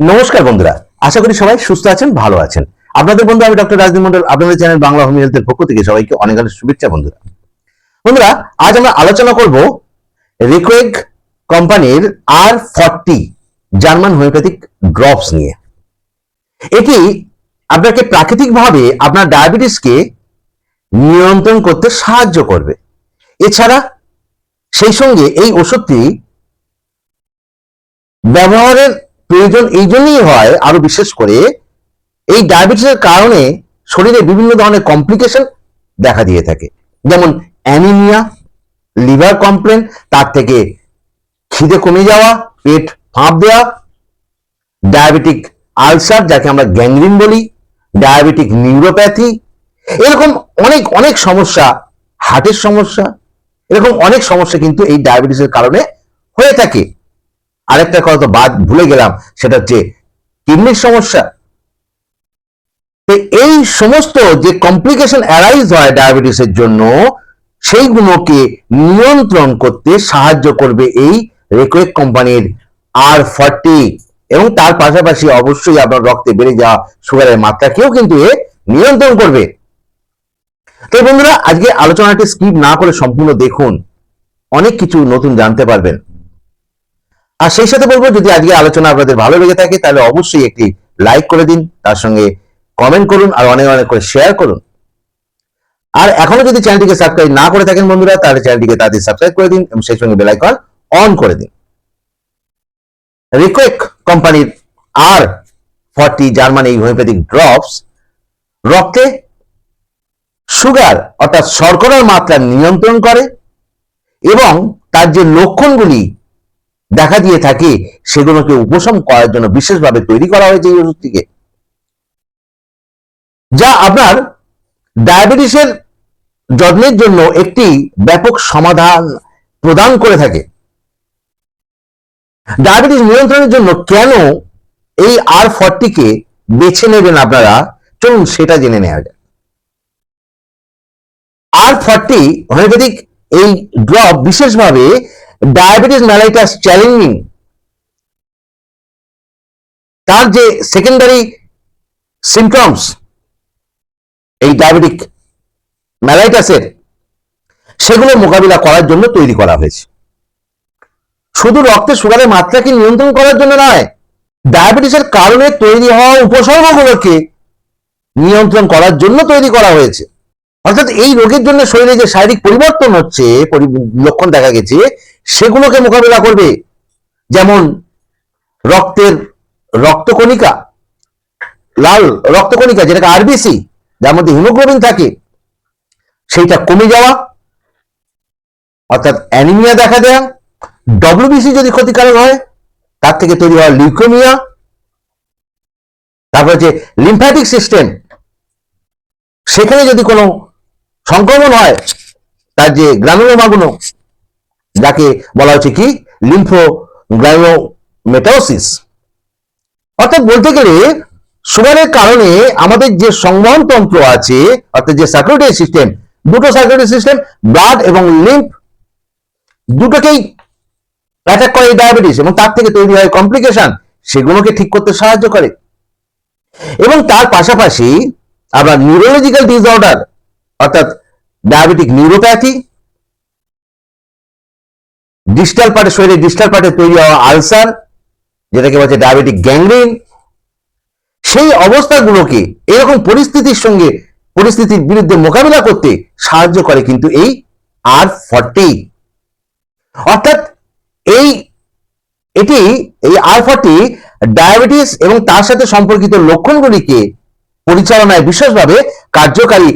নমস্কার বন্ধুরা, আশা করি সবাই সুস্থ আছেন, ভালো আছেন। আপনাদের বন্ধু আমি ডক্টর রাজদীপ মন্ডল আপনাদের চ্যানেল বাংলা হোম হেলথের পক্ষ থেকে সবাইকে অনেক অনেক শুভেচ্ছা বন্ধুরা। বন্ধুরা, আজ আমরা আলোচনা করব রিকোয়েগ কোম্পানির আর ফর্টি জার্মান হোমিওপ্যাথিক ড্রপস নিয়ে। এটি আপনাকে প্রাকৃতিকভাবে আপনার ডায়াবেটিসকে নিয়ন্ত্রণ করতে সাহায্য করবে। এছাড়া সেই সঙ্গে এই ওষুধটি ব্যবহারের প্রয়োজন এই জন্যই হয় আরও বিশেষ করে এই ডায়াবেটিসের কারণে শরীরে বিভিন্ন ধরনের কমপ্লিকেশন দেখা দিয়ে থাকে। যেমন অ্যানিমিয়া লিভার কমপ্লেন তার থেকে খিদে কমে যাওয়া, পেট ফাঁপ দেওয়া ডায়াবেটিক আলসার যাকে আমরা গ্যাংগ্রিন বলি ডায়াবেটিক নিউরোপ্যাথি এরকম অনেক অনেক সমস্যা হার্টের সমস্যা, এরকম অনেক সমস্যা কিন্তু এই ডায়াবেটিসের কারণে হয়ে থাকে। আরেকটা কথা তো বাদ ভুলে গেলাম, সেটা হচ্ছে কিডনির সমস্যা। এই সমস্ত যে কমপ্লিকেশন অ্যারাইজ হয় ডায়াবেটিসের জন্য, সেইগুলোকে নিয়ন্ত্রণ করতে সাহায্য করবে এই রেকোয়েক কোম্পানির আর ফর্টি এবং তার পাশাপাশি অবশ্যই আপনার রক্তে বেড়ে যাওয়া সুগারের মাত্রাকেও কিন্তু এ নিয়ন্ত্রণ করবে। তো বন্ধুরা, আজকে আলোচনাটি স্কিপ না করে সম্পূর্ণ দেখুন। অনেক কিছু নতুন জানতে পারবেন। আর সেই সাথে বলব, যদি আজকে আলোচনা আপনাদের ভালো লেগে থাকে, তাহলে অবশ্যই একটি লাইক করে দিন, তার সঙ্গে কমেন্ট করুন, আর অনেক অনেক করে শেয়ার করুন। আর এখনও যদি চ্যানেলটিকে সাবস্ক্রাইব না করে থাকেন বন্ধুরা, তাহলে চ্যানেলটিকে তাদের সাবস্ক্রাইব করে দিন, এবং সেই সঙ্গে বেল আইকন অন করে দিন। রিকোয়েক কোম্পানির আর ফর্টি জার্মান এই হোমিওপ্যাথিক ড্রপস রক্তে সুগার অর্থাৎ শর্করার মাত্রা নিয়ন্ত্রণ করে, এবং তার যে লক্ষণগুলি দেখা দিয়ে থাকে সেগুলোকে উপশম করার জন্য বিশেষভাবে তৈরি করা হয়েছে এই ওষুধটিকে। যা আপনার ডায়াবেটিসের যত্নের জন্য একটি ব্যাপক সমাধান প্রদান করে থাকে। ডায়াবেটিস নিয়ন্ত্রণের জন্য কেন এই আর ফর্টিকে বেছে নেবেন আপনারা? চলুন সেটা জেনে নেওয়া যাক। আর ফর্টি হোমিওপ্যাথিক এই ড্রপ বিশেষভাবে ডায়াবেটিস ম্যালাইটাস চ্যালেঞ্জিং তার যে সেকেন্ডারি সিমটমস এই ডায়াবেটিক ম্যালাইটাসের সেগুলো মোকাবিলা করার জন্য তৈরি করা হয়েছে। শুধু রক্তে সুগারের মাত্রাকে নিয়ন্ত্রণ করার জন্য নয়, ডায়াবেটিসের কারণে তৈরি হওয়া উপসর্গগুলোকে নিয়ন্ত্রণ করার জন্য তৈরি করা হয়েছে। অর্থাৎ এই রোগের জন্য শরীরে যে শারীরিক পরিবর্তন হচ্ছে লক্ষণ দেখা গেছে সেগুলোকে মোকাবিলা করবে। যেমন রক্তের রক্তকণিকা, লাল রক্তকণিকা, যেটাকে আরবিসি যার মধ্যে হিমোগ্লোবিন থাকে, সেইটা কমে যাওয়া, অর্থাৎ অ্যানিমিয়া দেখা দেয়া। ডব্লিউবিসি যদি ক্ষতিকারক হয়, তার থেকে তৈরি হওয়া লিউকেমিয়া। তারপর হচ্ছে লিম্ফ্যাটিক সিস্টেম। সেখানে যদি কোনো সংক্রমণ হয়, তার যে গ্রামীণ গ্রানুলোমাগুলো যাকে বলা হচ্ছে কি? লিম্ফো গ্রানুলোমেটাওসিস অর্থাৎ বলতে গেলে সুগারের কারণে আমাদের যে সংবহন তন্ত্র আছে, অর্থাৎ যে সার্কুলেটরি সিস্টেম দুটো সার্কুলেটরি সিস্টেম ব্লাড এবং লিম্ফ দুটোকেই অ্যাটাক করে ডায়াবেটিস এবং তার থেকে তৈরি হয় কমপ্লিকেশন সেগুলোকে ঠিক করতে সাহায্য করে। এবং তার পাশাপাশি আমরা নিউরোলজিক্যাল ডিসঅর্ডার অর্থাৎ ডায়াবেটিক নিউরোপ্যাথি ডিস্টাল পার্টে শরীরে ডিস্টাল পার্টে তৈরি হওয়া আলসার, যেটাকে বলছে ডায়াবেটিক গ্যাংগ্রিন সেই অবস্থাগুলোকে এরকম পরিস্থিতির সঙ্গে, পরিস্থিতির বিরুদ্ধে মোকাবিলা করতে সাহায্য করে কিন্তু এই আর ফর্টি অর্থাৎ এই, এটি, এই আর ফর্টি ডায়াবেটিস এবং তার সাথে সম্পর্কিত লক্ষণগুলিকে পরিচালনায় বিশেষভাবে কার্যকারী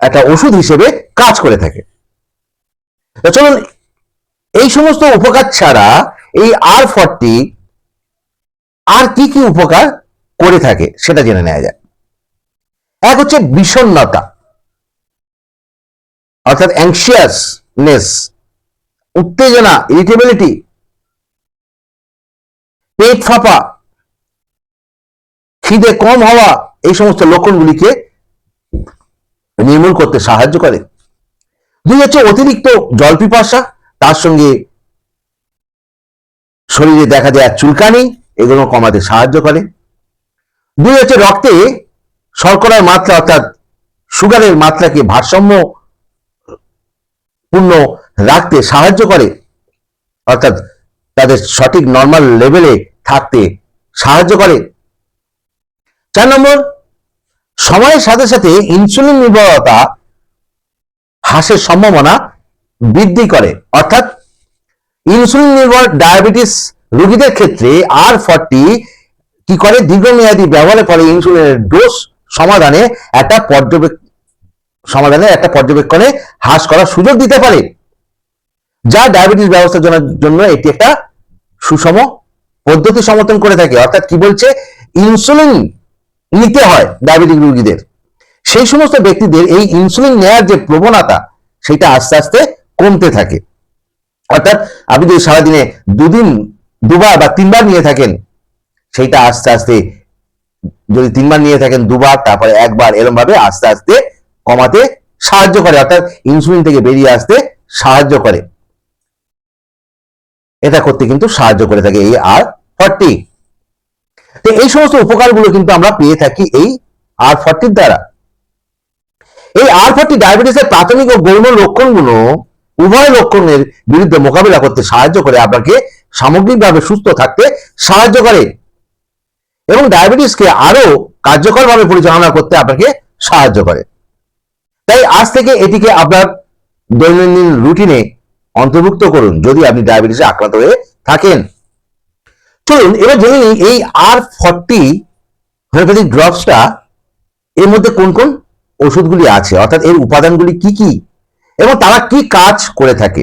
একটা ওষুধ হিসেবে কাজ করে থাকে। চলুন এই সমস্ত উপকার ছাড়া এই আর ফর্টি আর কি কি উপকার করে থাকে সেটা জেনে নেওয়া যায়। এক হচ্ছে বিষণ্ণতা, অর্থাৎ অ্যাংশিয়াসনেস উত্তেজনা ইরিটেবিলিটি পেট ফাঁপা, খিদে কম হওয়া, এই সমস্ত লক্ষণগুলিকে নির্মূল করতে সাহায্য করে। দুই হচ্ছে অতিরিক্ত জল পিপাসা তার সঙ্গে শরীরে দেখা দেওয়া চুলকানি, এগুলো কমাতে সাহায্য করে। দুই হচ্ছে রক্তে শর্করার মাত্রা, অর্থাৎ সুগারের মাত্রাকে ভারসাম্য পূর্ণ রাখতে সাহায্য করে, অর্থাৎ তাদের সঠিক নর্মাল লেভেলে থাকতে সাহায্য করে। চার নম্বর, সময়ের সাথে সাথে ইনসুলিন নির্ভরতা হ্রাসের সম্ভাবনা বৃদ্ধি করে। অর্থাৎ ইনসুলিন নির্ভর ডায়াবেটিস রোগীদের ক্ষেত্রে আর ফর্টি কি করে? দীর্ঘমেয়াদী ব্যবহারের ফলে ইনসুলিনের ডোজ সমাধানে একটা পর্যবেক, সমাধানে একটা পর্যবেক্ষণে হ্রাস করার সুযোগ দিতে পারে। যা ডায়াবেটিস ব্যবস্থার জন্য এটি একটা সুষম পদ্ধতি সমর্থন করে থাকে। অর্থাৎ কি বলছে? ইনসুলিন নিতে হয় ডায়াবেটিক রোগীদের। সেই সমস্ত ব্যক্তিদের এই ইনসুলিন নেওয়ার যে প্রবণতা, সেটা আস্তে আস্তে কমতে থাকে। অর্থাৎ আপনি যদি সারাদিনে দুদিন, দুবার বা তিনবার নিয়ে থাকেন, সেইটা আস্তে আস্তে যদি তিনবার নিয়ে থাকেন দুবার, তারপরে একবার এরকম ভাবে আস্তে আস্তে কমাতে সাহায্য করে। অর্থাৎ ইনসুলিন থেকে বেরিয়ে আসতে সাহায্য করে। এটা করতে কিন্তু সাহায্য করে থাকে এই আর ফর্টি তো এই সমস্ত উপকারগুলো কিন্তু আমরা পেয়ে থাকি এই আর ফর্টির দ্বারা। এই আর ফর্টি ডায়াবেটিসের প্রাথমিক ও গৌণ লক্ষণগুলো উভয় লক্ষণের বিরুদ্ধে মোকাবিলা করতে সাহায্য করে আপনাকে সামগ্রিকভাবে সুস্থ থাকতে সাহায্য করে। এবং ডায়াবেটিসকে আরও কার্যকরভাবে পরিচালনা করতে আপনাকে সাহায্য করে। তাই আজ থেকে এটিকে আপনার দৈনন্দিন রুটিনে অন্তর্ভুক্ত করুন যদি আপনি ডায়াবেটিসে আক্রান্ত হয়ে থাকেন। চলুন, এবার জেনে নিই এই আর ফর্টি হোমিওপ্যাথিক ড্রপসটা এর মধ্যে কোন কোন ওষুধগুলি আছে? অর্থাৎ এর উপাদানগুলি কি কি? এবং তারা কি কাজ করে থাকে?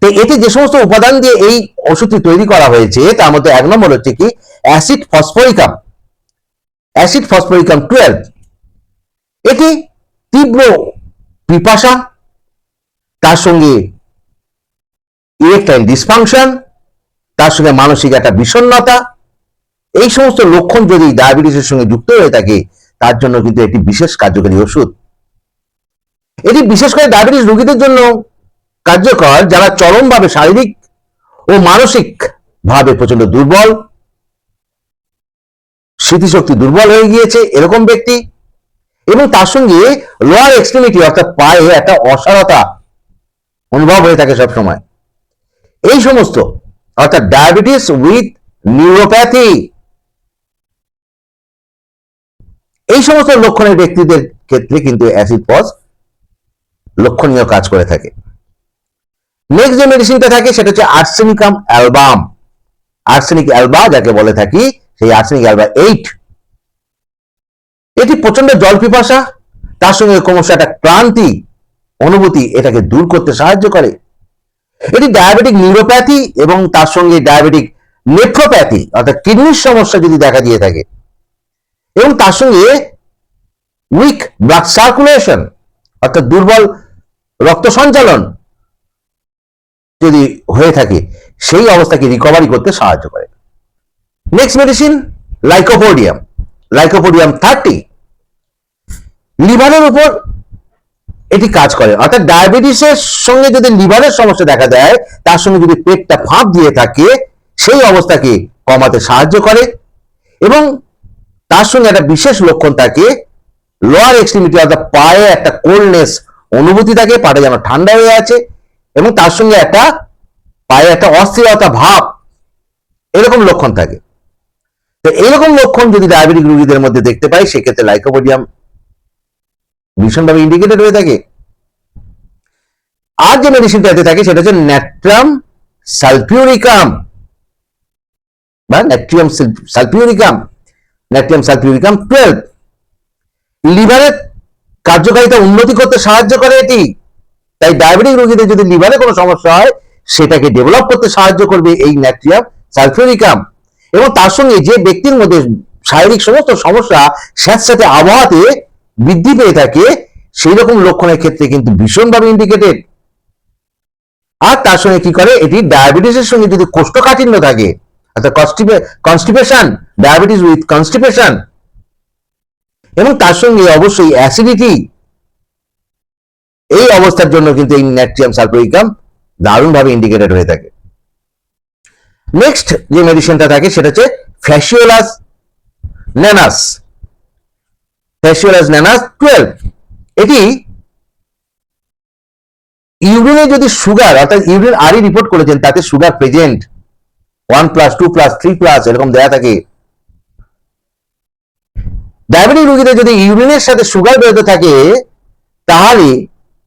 তো এতে যে সমস্ত উপাদান দিয়ে এই ওষুধটি তৈরি করা হয়েছে, তার মধ্যে এক নম্বর হচ্ছে কি? Acid phosphoricum. Acid phosphoricum twelve. এটি তীব্র পিপাসা, তার সঙ্গে ইলেকট্রাইন ডিসফাংশন, তার সঙ্গে মানসিক একটা বিষণ্ণতা, এই সমস্ত লক্ষণ যদি ডায়াবেটিসের সঙ্গে যুক্ত হয়ে থাকে, তার জন্য কিন্তু একটি বিশেষ কার্যকরী ওষুধ। এটি বিশেষ করে ডায়াবেটিস রোগীদের জন্য কার্যকর, যারা চরমভাবে শারীরিক ও মানসিক ভাবে প্রচণ্ড দুর্বল, স্মৃতিশক্তি দুর্বল হয়ে গিয়েছে এরকম ব্যক্তি এবং তার সঙ্গে লোয়ার এক্সট্রিমিটি অর্থাৎ পায়ে একটা অসারতা অনুভব হয়ে থাকে সবসময়। এই সমস্ত, অর্থাৎ ডায়াবেটিস উইথ নিউরোপ্যাথি এই সমস্ত লক্ষণের ব্যক্তিদের ক্ষেত্রে কিন্তু অ্যাসিড পজ লক্ষণীয় কাজ করে থাকে। নেক্সট যে মেডিসিনটা থাকে, সেটা হচ্ছে আর্সেনিকাম অ্যালবাম আর্সেনিক অ্যালবা যাকে বলে থাকি, সেই আর্সেনিক অ্যালবা এইট এটি প্রচণ্ড জল পিপাসা, তার সঙ্গে ক্রমশ একটা ক্লান্তি অনুভূতি এটাকে দূর করতে সাহায্য করে। এটি ডায়াবেটিক নিউরোপ্যাথি এবং তার সঙ্গে ডায়াবেটিক নেফ্রোপ্যাথি অর্থাৎ কিডনির সমস্যা যদি দেখা দিয়ে থাকে। এবং তার সঙ্গে উইক ব্লাড সার্কুলেশন অর্থাৎ দুর্বল রক্ত সঞ্চালন যদি হয়ে থাকে, সেই অবস্থাকে রিকভারি করতে সাহায্য করে। Next medicine lycopodium lycopodium thirty লিভারের উপর এটি কাজ করে। অর্থাৎ ডায়াবেটিসের সঙ্গে যদি লিভারের সমস্যা দেখা দেয়, তার সঙ্গে যদি পেটটা ফাঁপ দিয়ে থাকে, সেই অবস্থাকে কমাতে সাহায্য করে এবং তার সঙ্গে একটা বিশেষ লক্ষণ থাকে লোয়ার এক্সট্রিমিটি অর্থাৎ পায়ে একটা কোল্ডনেস অনুভূতি থাকে পাটা যেন ঠান্ডা হয়ে আছে এবং তার সঙ্গে একটা পায়ে একটা অস্থিরতা ভাব, এরকম লক্ষণ থাকে। তো এরকম লক্ষণ যদি ডায়াবেটিক রোগীদের মধ্যে দেখতে পাই, সেক্ষেত্রে লাইকোপোডিয়াম ভীষণভাবে ইন্ডিকেটেড হয়ে থাকে। আর যে মেডিসিনটা এতে থাকে, সেটা হচ্ছে ন্যাট্রাম সালফিউরিকাম বা natrium sulphuricum natrium sulphuricum twelve লিভারের কার্যকারিতা উন্নতি করতে সাহায্য করে এটি। তাই ডায়াবেটিক রোগীদের যদি লিভারে কোনো সমস্যা হয়, সেটাকে ডেভেলপ করতে সাহায্য করবে এই ন্যাট্রিয়াম সালফিউরিকাম। এবং তার সঙ্গে যে ব্যক্তির মধ্যে শারীরিক সমস্ত সমস্যা স্যাঁতস্যাঁতে আবহাওয়াতে বৃদ্ধি পেয়ে থাকে, সেই রকম লক্ষণের ক্ষেত্রে কিন্তু ভীষণভাবে ইন্ডিকেটেড আর তার সঙ্গে কি করে? এটি ডায়াবেটিসের সঙ্গে যদি কোষ্ঠকাঠিন্য থাকে, অর্থাৎ কনস্টিপেশন ডায়াবেটিস উইথ কনস্টিপেশন এবং তার সঙ্গে অবশ্যই অ্যাসিডিটি এই অবস্থার জন্য কিন্তু এই ন্যাট্রিয়াম সালফোরিকাম দারুণভাবে ইন্ডিকেটেড হয়ে থাকে। নেক্সট যে মেডিসিনটা থাকে সেটা হচ্ছে ফ্যাসিওলাস ন্যানাস ফ্যাসিওলাস ন্যানাস টুয়েলভ এটি ইউরিনে যদি সুগার অর্থাৎ ইউরিন আরই রিপোর্ট করেছেন, তাতে sugar present one plus two plus three plus এরকম দেয়া থাকে। ডায়াবেটিক রোগীদের যদি ইউরিনের সাথে সুগার বেরোতে থাকে, তাহলে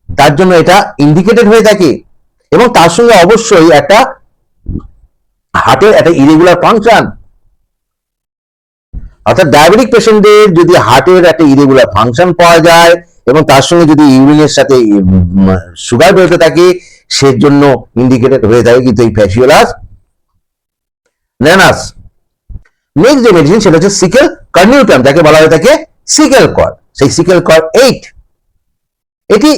তার জন্য এটা ইন্ডিকেটেড হয়ে থাকে। এবং তার সঙ্গে অবশ্যই একটা হার্টের একটা ইরেগুলার ফাংশন অর্থাৎ ডায়াবেটিক পেশেন্টদের যদি হার্টের একটা ইরেগুলার ফাংশন পাওয়া যায়, এবং তার সঙ্গে যদি ইউরিনের সাথে সুগার বেরোতে থাকে, সেজন্য ইন্ডিকেটেড হয়ে থাকে কিন্তু এই ফ্যাসিওলাস ন্যানাস নেক্সট যে মেডিসিন সেটা হচ্ছে সিকেল কর্নিউটাম যাকে বলা হয়ে থাকে সিকেল কর সেই সিকেল কর এইট এটি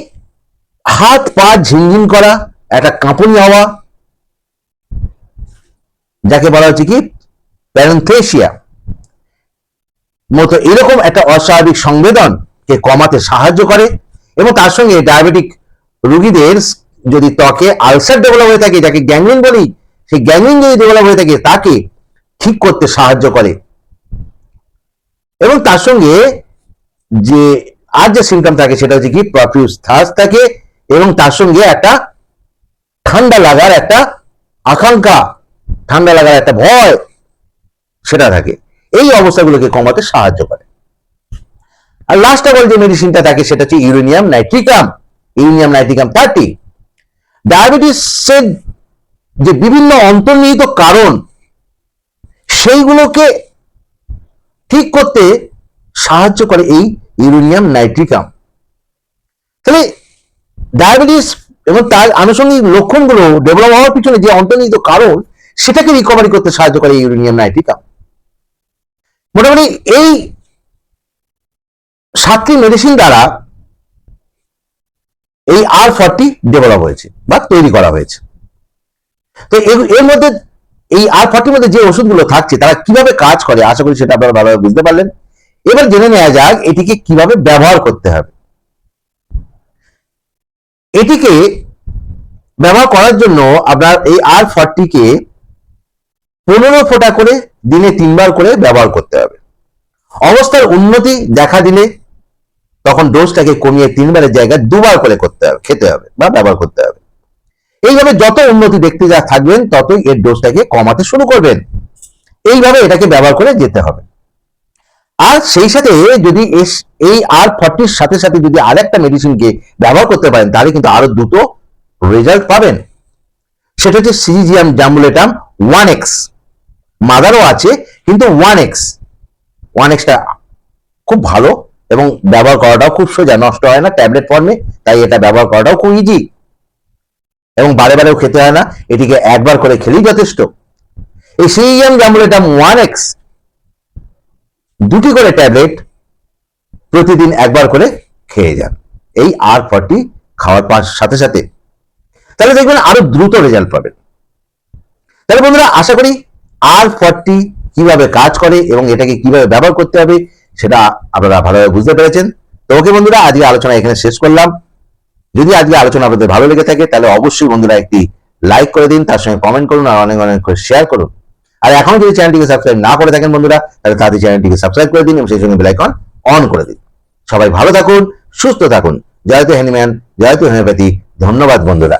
হাত পা ঝিনঝিন করা, একটা কাঁপুনি হওয়া, যাকে বলা হচ্ছে কি প্যারেন্থেসিয়া মতো এরকম একটা অস্বাভাবিক সংবেদন কে কমাতে সাহায্য করে এবং তার সঙ্গে ডায়াবেটিক রোগীদের যদি ত্বকে আলসার ডেভেলপ হয়ে থাকে, যাকে গ্যাংলিন বলি, সেই গ্যাংলিন যদি ডেভেলপ হয়ে থাকে, তাকে ঠিক করতে সাহায্য করে। এবং তার সঙ্গে যে আর যে সিমটম থাকে সেটা হচ্ছে কি প্রফিউজ থাস থাকে এবং তার সঙ্গে একটা ঠান্ডা লাগার একটা আকাঙ্ক্ষা, ঠান্ডা লাগার একটা ভয় সেটা থাকে। এই অবস্থাগুলোকে কমাতে সাহায্য করে। আর লাস্ট অফ অল যে মেডিসিনটা থাকে সেটা হচ্ছে uranium nitricum uranium nitricum thirty ডায়াবেটিসের যে বিভিন্ন অন্তর্নিহিত কারণ সেইগুলোকে ঠিক করতে সাহায্য করে এই ইউরেনিয়াম নাইট্রিকাম। তাহলে ডায়াবেটিস এবং তার আনুষঙ্গিক লক্ষণগুলো ডেভেলপ হওয়ার পিছনে যে অন্তর্নিহিত কারণ, সেটাকে রিকভারি করতে সাহায্য করে ইউরেনিয়াম নাইট্রিকাম। মোটামুটি এই সাতটি মেডিসিন দ্বারা এই আর ফর্টি ডেভেলপ হয়েছে বা তৈরি করা হয়েছে। তো এর- এর মধ্যে এই আর ফর্টির মধ্যে যে ওষুধগুলো থাকছে, তারা কীভাবে কাজ করে? আশা করি সেটা আপনারা ভালোভাবে বুঝতে পারলেন। এবার জেনে নেওয়া যাক এটিকে কীভাবে ব্যবহার করতে হবে। এটিকে ব্যবহার করার জন্য আপনার এই আর ফর্টিকে পনেরো ফোঁটা করে, দিনে তিনবার করে ব্যবহার করতে হবে। অবস্থার উন্নতি দেখা দিলে তখন ডোজটাকে কমিয়ে তিনবারের জায়গায় দুবার করে করতে হবে, খেতে হবে বা ব্যবহার করতে হবে। এইভাবে যত উন্নতি দেখতে যা থাকবেন, ততই এর ডোজটাকে কমাতে শুরু করবেন। এইভাবে এটাকে ব্যবহার করে যেতে হবে। আর সেই সাথে যদি এই আর ফর্টির সাথে সাথে যদি আরেকটা মেডিসিনকে ব্যবহার করতে পারেন, তাহলে কিন্তু আরও দ্রুত রেজাল্ট পাবেন। সেটা হচ্ছে সিজিজিয়াম জাম্বুলেটাম ওয়ান এক্স। মাদারও আছে, কিন্তু ওয়ান এক্স। ওয়ান এক্সটা খুব ভালো এবং ব্যবহার করাটাও খুব সোজা, নষ্ট হয় না ট্যাবলেট ফর্মে তাই এটা ব্যবহার করাটাও খুব ইজি এবং বারে বারেও খেতে হয় না, এটিকে একবার করে খেলেই যথেষ্ট। এই সিজিএম জাম্বুলেটাম ওয়ান এক্স দুটি করে ট্যাবলেট প্রতিদিন একবার করে খেয়ে যান। এই আর ফর্টি খাওয়ার পাশ সাথে সাথে। তাহলে দেখবেন আরও দ্রুত রেজাল্ট পাবেন। তাহলে বন্ধুরা, আশা করি আর ফর্টি কীভাবে কাজ করে এবং এটাকে কীভাবে ব্যবহার করতে হবে, সেটা আপনারা ভালোভাবে বুঝতে পেরেছেন। তো ওকে বন্ধুরা আজকে আলোচনা এখানে শেষ করলাম। যদি আজকে আলোচনা আপনাদের ভালো লেগে থাকে, তাহলে অবশ্যই বন্ধুরা একটি লাইক করে দিন, তার সঙ্গে কমেন্ট করুন আর অনেক অনেক করে শেয়ার করুন। আর এখন যদি চ্যানেলটিকে সাবস্ক্রাইব না করে থাকেন বন্ধুরা, তাহলে তাড়াতাড়ি চ্যানেলটিকে সাবস্ক্রাইব করে দিন এবং সেই সঙ্গে বেলাইকন অন করে দিন। সবাই ভালো থাকুন, সুস্থ থাকুন। জয়তু হ্যানিম্যান জয়তু হোমিওপ্যাথি ধন্যবাদ বন্ধুরা।